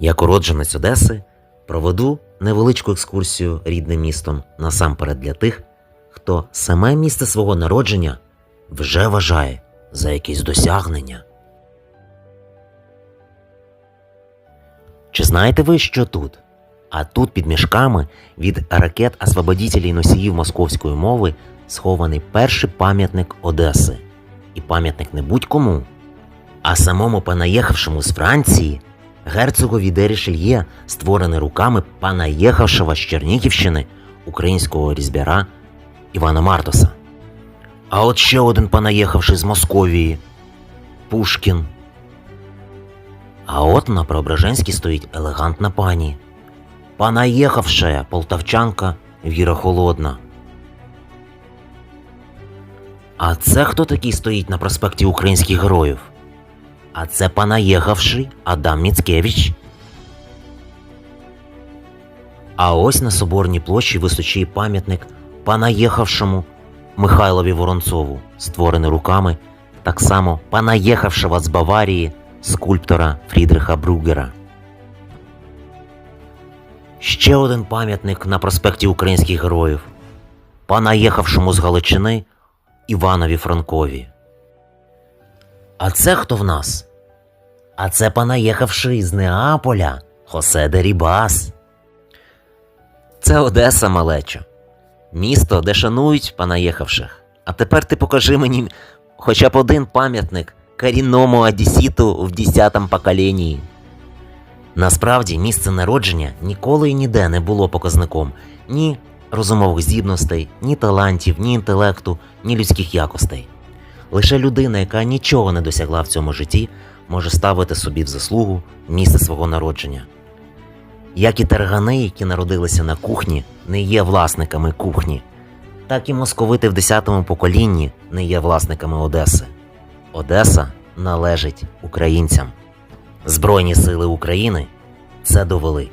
Як уродженець Одеси, проведу невеличку екскурсію рідним містом насамперед для тих, хто саме місце свого народження вже вважає за якесь досягнення. Чи знаєте ви, що тут? А тут під мішками від ракет освободітелів носіїв московської мови схований перший пам'ятник Одеси. І пам'ятник не будь-кому, а самому понаїхавшому з Франції герцогові де Рішельє, створений руками понаїхавшого з Чернігівщини українського різьбяра Івана Мартоса. А от ще один понаїхавший з Московії Пушкін. А от на Преображенській стоїть елегантна пані. Понаїхавшая полтавчанка Віра Холодна. А це хто такий стоїть на проспекті українських героїв? А це понаїхавший Адам Міцкевич. А ось на Соборній площі височіє пам'ятник понаїхавшому Михайлові Воронцову, створений руками так само понаїхавшого з Баварії скульптора Фрідриха Бругера. Ще один пам'ятник на проспекті українських героїв, понаїхавшому з Галичини Іванові Франкові. А це хто в нас? А це понаїхавший з Неаполя Хосе де Рібас. Це Одеса, малечо. Місто, де шанують понаїхавших. А тепер ти покажи мені хоча б один пам'ятник корінному одесіту в десятому поколінні. Насправді, місце народження ніколи і ніде не було показником ні розумових здібностей, ні талантів, ні інтелекту, ні людських якостей. Лише людина, яка нічого не досягла в цьому житті, може ставити собі в заслугу місце свого народження. Як і таргани, які народилися на кухні, не є власниками кухні, так і московити в 10-му поколінні не є власниками Одеси. Одеса належить українцям. Збройні сили України це довели.